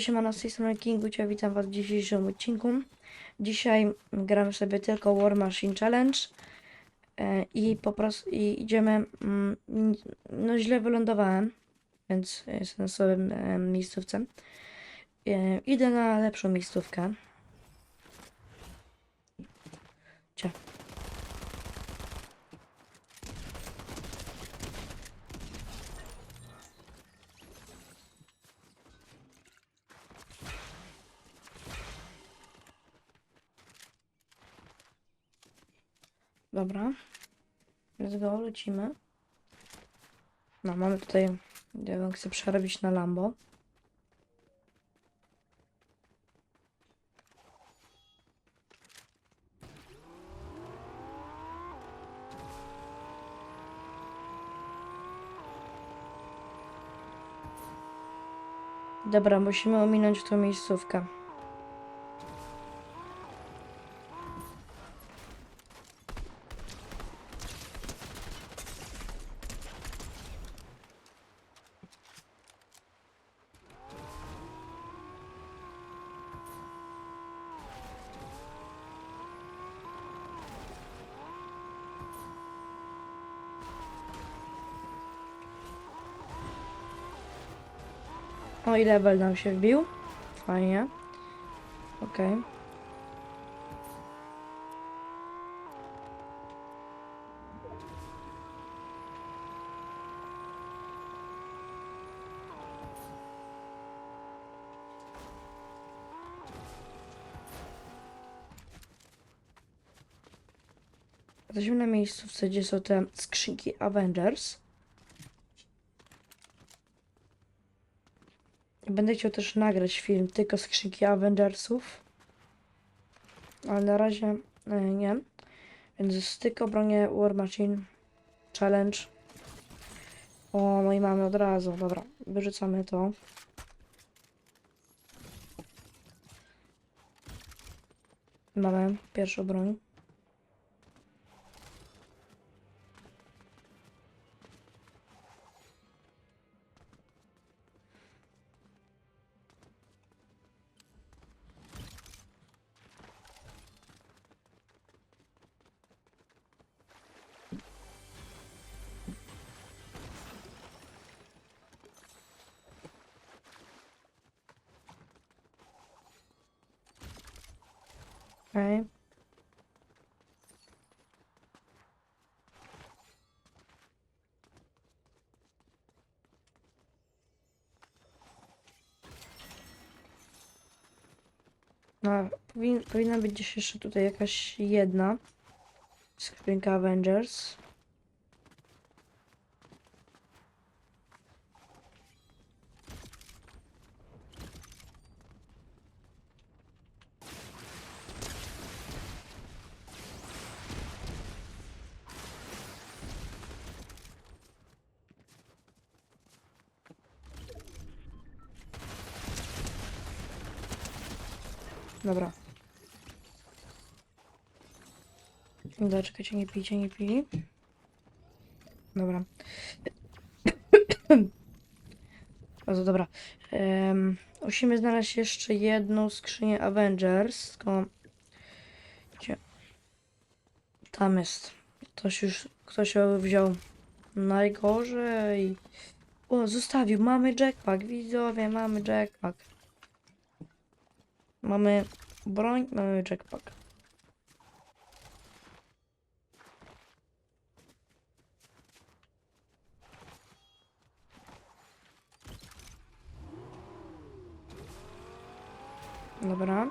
Siemano, z tej Kingu, Cię witam Was w dzisiejszym odcinku. Dzisiaj gramy sobie tylko War Machine Challenge e, i po prostu i idziemy, mm, no źle wylądowałem, więc jestem słabym e, miejscówce. E, Idę na lepszą miejscówkę. Cia. Dobra. Let's go, lecimy. No, mamy tutaj, ja bym chcę przerobić na Lambo. Dobra, musimy ominąć tą miejscówkę. O i level nam się wbił. Fajnie. Okej. Jesteśmy na miejscu, gdzie są te skrzynki Avengers. Będę chciał też nagrać film tylko skrzynki Avengersów. Ale na razie e, nie. Więc tylko bronię War Machine Challenge. O, no i mamy od razu. Dobra, wyrzucamy to. Mamy pierwszą broń. Okej. No, powin, powinna być gdzieś jeszcze tutaj jakaś jedna skrzynka Avengers. Dobra. Dobra, czekajcie, nie pijcie, nie pij. Dobra. Bardzo dobra. Um, musimy znaleźć jeszcze jedną skrzynię Avengers, tylko... Gdzie? Tam jest. Ktoś już, ktoś ją wziął. Najgorzej. O, zostawił. Mamy jackpack, widzowie, mamy jackpack. Mamy broń, mamy jackpack. Dobra.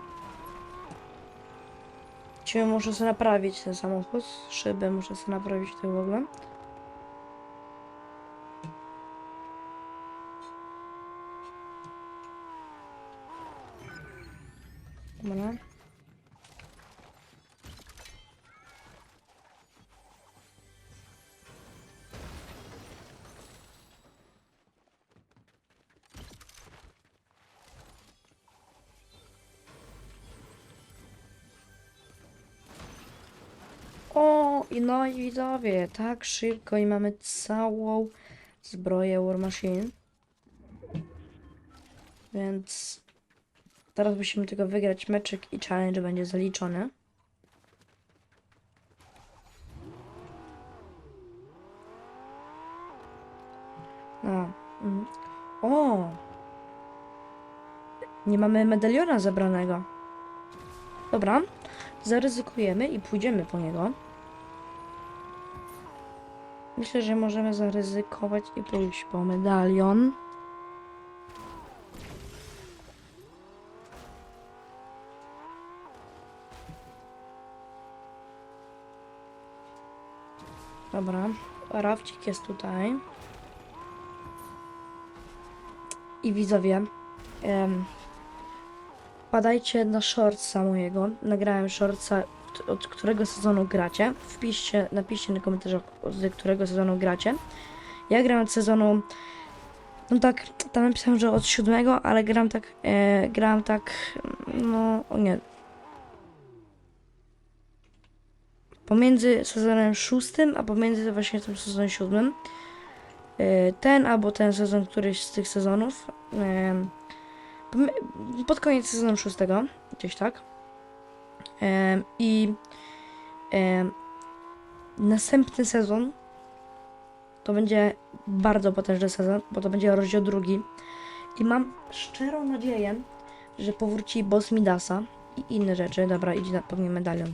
Cię muszę sobie naprawić ten samochód. Szybę muszę sobie naprawić tutaj w ogóle. I no i widzowie, tak szybko i mamy całą zbroję War Machine. Więc Teraz musimy tylko wygrać meczyk i challenge będzie zaliczony. No. mm. O! Nie mamy medaliona zebranego. Dobra, zaryzykujemy i pójdziemy po niego. Myślę, że możemy zaryzykować i pójść po medalion. Dobra, Rawcik jest tutaj. I widzowie, em, padajcie na shortsa mojego. Nagrałem shortsa, od którego sezonu gracie. Wpiszcie, napiszcie na komentarzach, od którego sezonu gracie. Ja gram od sezonu, no tak, tam napisałem, że od siódmego, ale gram tak, e, gram tak, no, nie. Pomiędzy sezonem szóstym, a pomiędzy właśnie tym sezonem siódmym. E, Ten albo ten sezon, któryś z tych sezonów. Pom- pod koniec sezonu szóstego, gdzieś tak. I następny sezon to będzie bardzo potężny sezon, bo to będzie rozdział drugi. I mam szczerą nadzieję, że powróci boss Midasa i inne rzeczy. Dobra, idzie na pewnie medalion.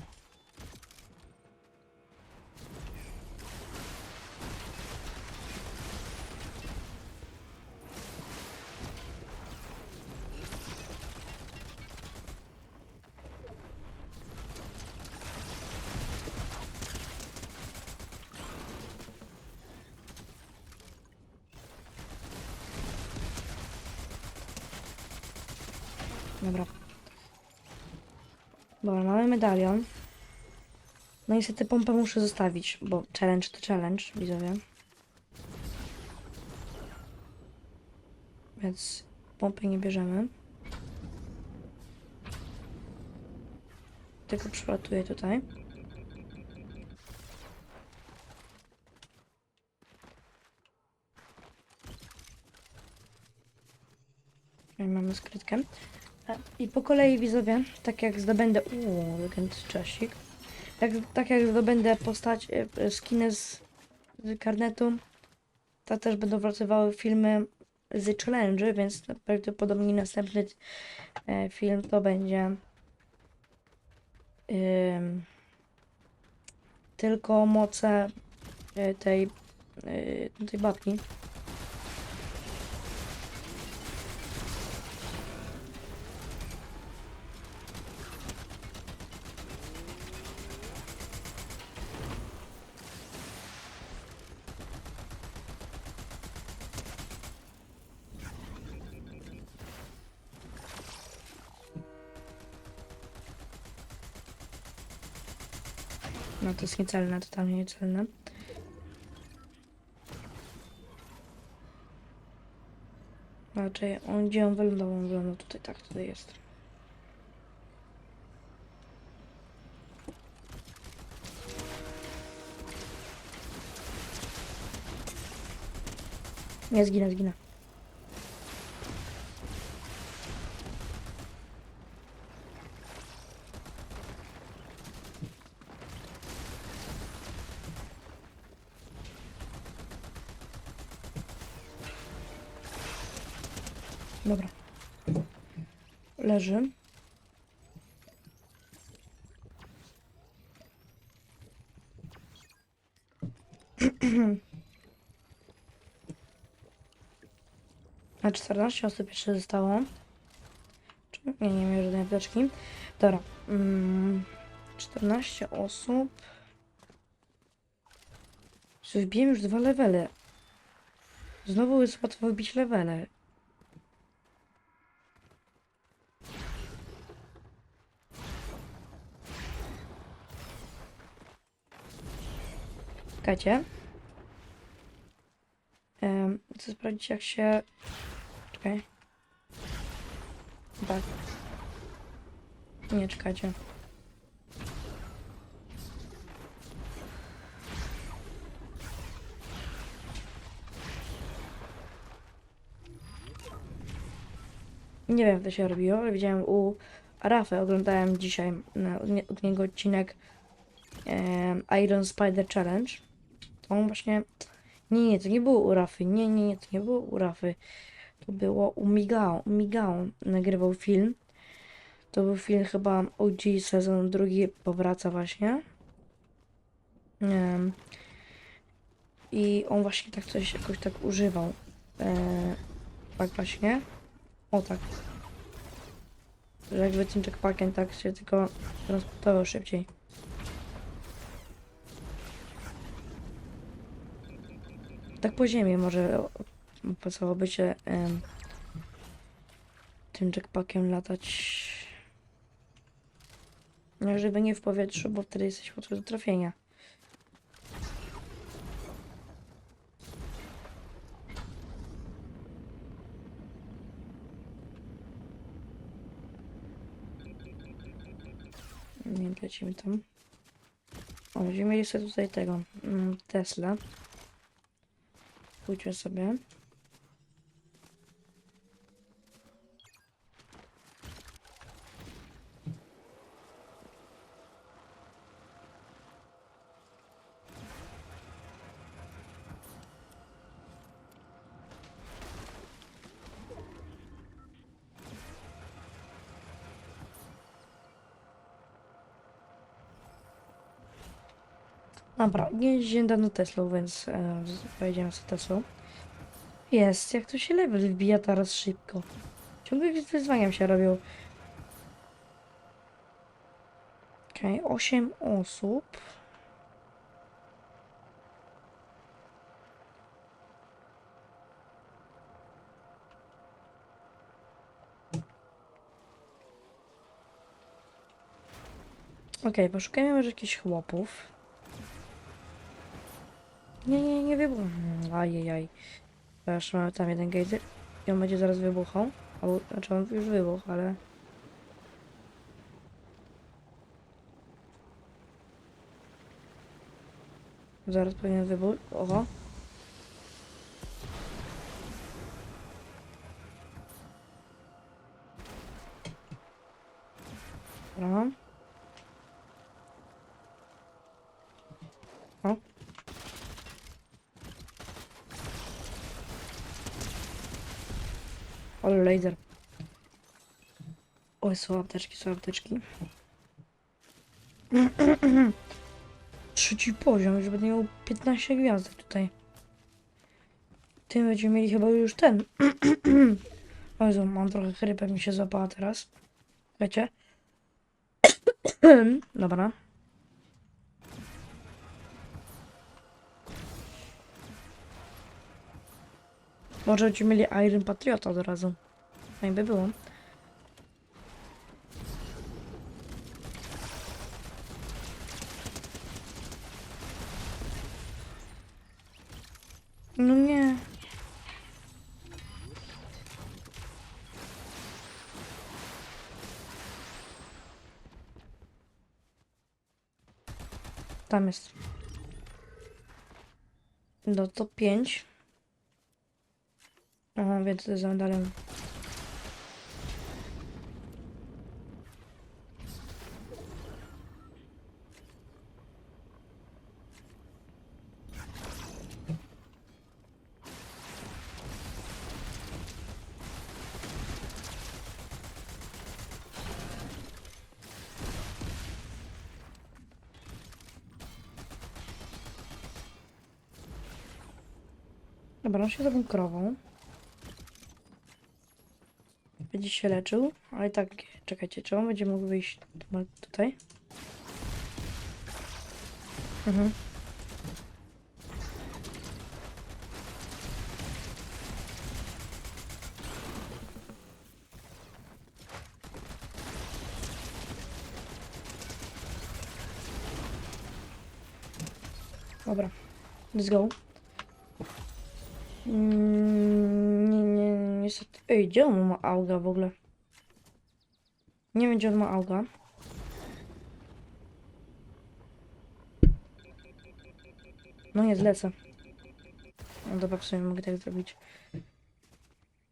Dobra. Dobra, mamy medalion. No niestety pompę muszę zostawić, bo challenge to challenge, widzowie. Więc pompy nie bierzemy. Tylko przelatuję tutaj. I mamy skrytkę. I po kolei widzowie, tak jak zdobędę. Uuu, legend czasik. Tak, tak jak zdobędę postać, e, e, skiny z, z karnetu, to też będą wracały filmy z challenge, więc prawdopodobnie następny e, film to będzie ym, tylko moce tej, e, tej babki. No to jest niecelne, totalnie niecelne. Raczej on gdzie on wylądował? On wylądował tutaj, tak, tutaj jest. Nie, zginę, zginę. Dobra. Leży. A 14 osób jeszcze zostało. Nie, nie miałem żadnej apteczki. Dobra. Mm, 14 osób. Czy Wbiłem już dwa levele. Znowu jest łatwo wbić levele. Czekajcie. Um, chcę sprawdzić jak się... Czekaj. Tak. Nie, czekajcie. Nie wiem, jak to się robiło, ale widziałem u Rafy, oglądałem dzisiaj u niego odcinek em, Iron Spider Challenge. On właśnie... Nie, nie, to nie było u Rafy, nie, nie, nie, to nie było u Rafy. To było u Migao, Migao nagrywał film. To był film chyba OG sezon drugi powraca właśnie. Em, I on właśnie tak coś jakoś tak używał. E, tak właśnie. O tak. Że jakby tym checkpackiem tak się tylko transportował szybciej. Tak po ziemi może opłacałoby się em, tym checkpackiem latać. No, żeby nie w powietrzu, bo wtedy jesteś łatwy do trafienia. Nie lecimy tam. O, będziemy mieli sobie tutaj tego mm, Tesla. Pójdźmy sobie. Dobra, nie jeździłem dawno Teslą, więc e, pojedziemy z Teslą. Jest, jak to się level wbija teraz szybko. Ciągle jakieś wyzwania się robią. Okej, okay, 8 osób. Okej, poszukajmy może jakichś chłopów. Nie, nie, nie wybuch. Ajajaj. Teraz mamy tam jeden gejzer. I on będzie zaraz wybuchał. Albo, znaczy on już wybuchł, ale... Zaraz powinien wybuch. Oho. Dobra. O. Ale laser. Oj, są apteczki, są apteczki. Trzeci poziom, już będę miał 15 gwiazdek tutaj. Tym będziemy mieli chyba już ten. Jezu, mam trochę chrypę, mi się złapała teraz. Wiecie? Dobra. Może będziemy mieli Iron Patriota od razu. Fajnie by było. No nie. Tam jest. No to 5. Aha, więc to jest za medalem. Dobra, on się zrobił krową. Będzie się leczył, ale tak, czekajcie, czy on będzie mógł wyjść tu- tutaj? Mhm. Dobra, let's go. Mm. Ej, gdzie on ma auga w ogóle? Nie wiem, gdzie on ma auga. No nie, zlecę. No dobra, w sumie mogę tak zrobić.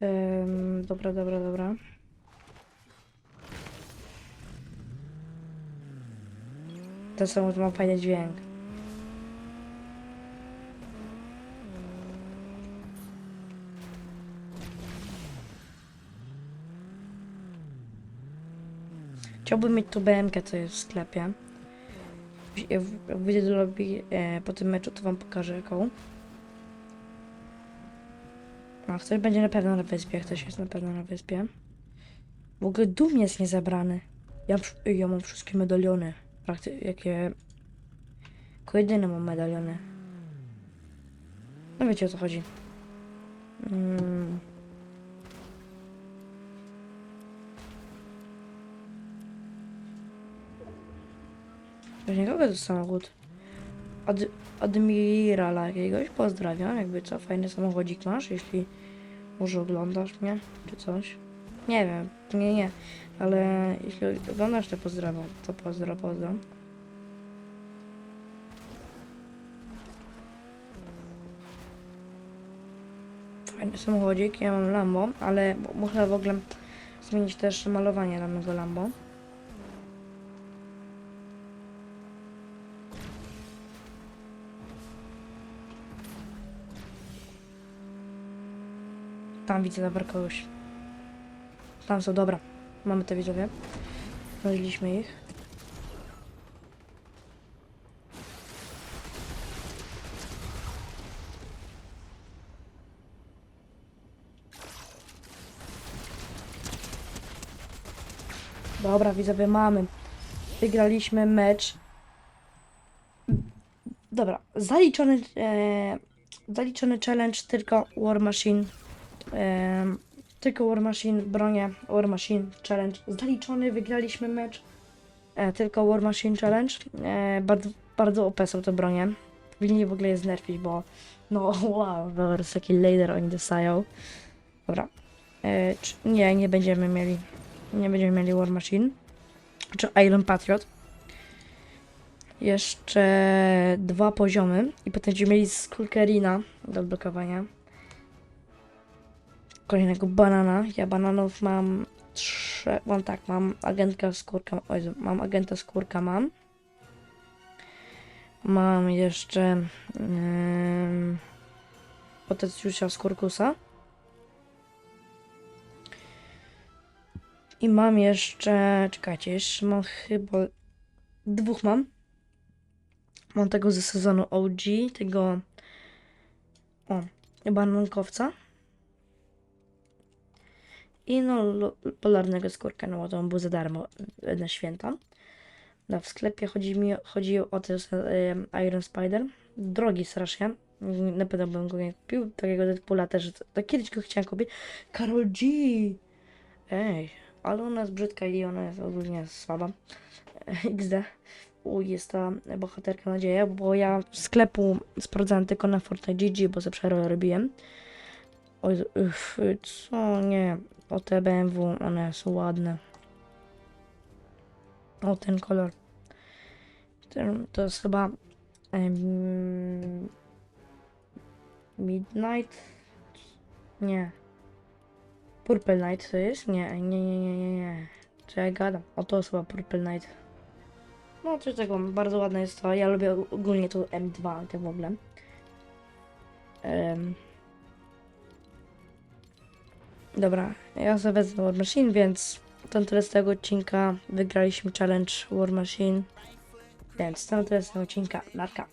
Um, dobra, dobra, dobra. Ten samochód ma fajny dźwięk. Chciałbym mieć tu BMK, co jest w sklepie. Jak wyjdę do lobby e, po tym meczu, to wam pokażę jaką. A ktoś będzie na pewno na wyspie, ktoś jest na pewno na wyspie. W ogóle dum jest niezabrany. Ja, ja mam wszystkie medaliony. Prakty jakie... Tylko jedyne mam medaliony. No wiecie o co chodzi. Mm. Właśnie kogo to samochód? Ad admirala jakiegoś, pozdrawiam, jakby co, fajny samochodzik masz, jeśli może oglądasz mnie, czy coś. Nie wiem, nie, nie, ale jeśli oglądasz, to pozdrawiam, to pozdro, pozdro. Fajny samochodzik, ja mam Lambo, ale muszę w ogóle zmienić też malowanie na mego Lambo. Tam widzę dobra kogoś. Tam są, dobra. Mamy te widzowie. Znaleźliśmy ich. Dobra, widzowie, mamy. Wygraliśmy mecz. Dobra, zaliczony, e, zaliczony challenge tylko War Machine tylko War Machine, bronie War Machine Challenge zaliczony, wygraliśmy mecz. E, tylko War Machine Challenge. E, bardzo, bardzo OP są te bronie. W ogóle je znerfić, bo no wow, zaraz taki laser oni dostają. Dobra. E, nie, nie będziemy mieli. Nie będziemy mieli War Machine. Czy Iron Patriot. Jeszcze dwa poziomy i potem będziemy mieli Skulkerina do odblokowania kolejnego banana. Ja bananów mam trzy. Mam tak, mam agentkę skórka. Oj, mam agenta skórka, mam. Mam jeszcze. Yy, Potencjusza skórkusa. I mam jeszcze. Czekajcie, jeszcze mam chyba. Dwóch mam. Mam tego ze sezonu OG, tego. O, banankowca. I no, polarnego skórka, no bo to on był za darmo e, na święta. No, w sklepie chodzi mi chodzi o ten e, Iron Spider. Drogi strasznie. Na pewno bym go nie kupił. Takiego Deadpoola też. To kiedyś go chciałem kupić. Karol G! Ej, ale ona jest brzydka i ona jest ogólnie słaba. XD. U, jest ta bohaterka nadzieja, bo ja sklepu sprawdzałem tylko na Fortnite GG, bo ze przerwę robiłem. Oj, uff, co? Nie. O te BMW, one są ładne. O ten kolor. Ten, to jest chyba Midnight? Nie. Purple Night to jest? Nie, nie, nie, nie, nie, nie. Co ja gadam? O to jest chyba Purple Night. No coś takiego, bardzo ładne jest to. Ja lubię ogólnie to M2, te w ogóle. Dobra, ja sobie wezmę War Machine, więc ten tyle z tego odcinka. Wygraliśmy challenge War Machine. Więc ten tyle z tego odcinka. Narka.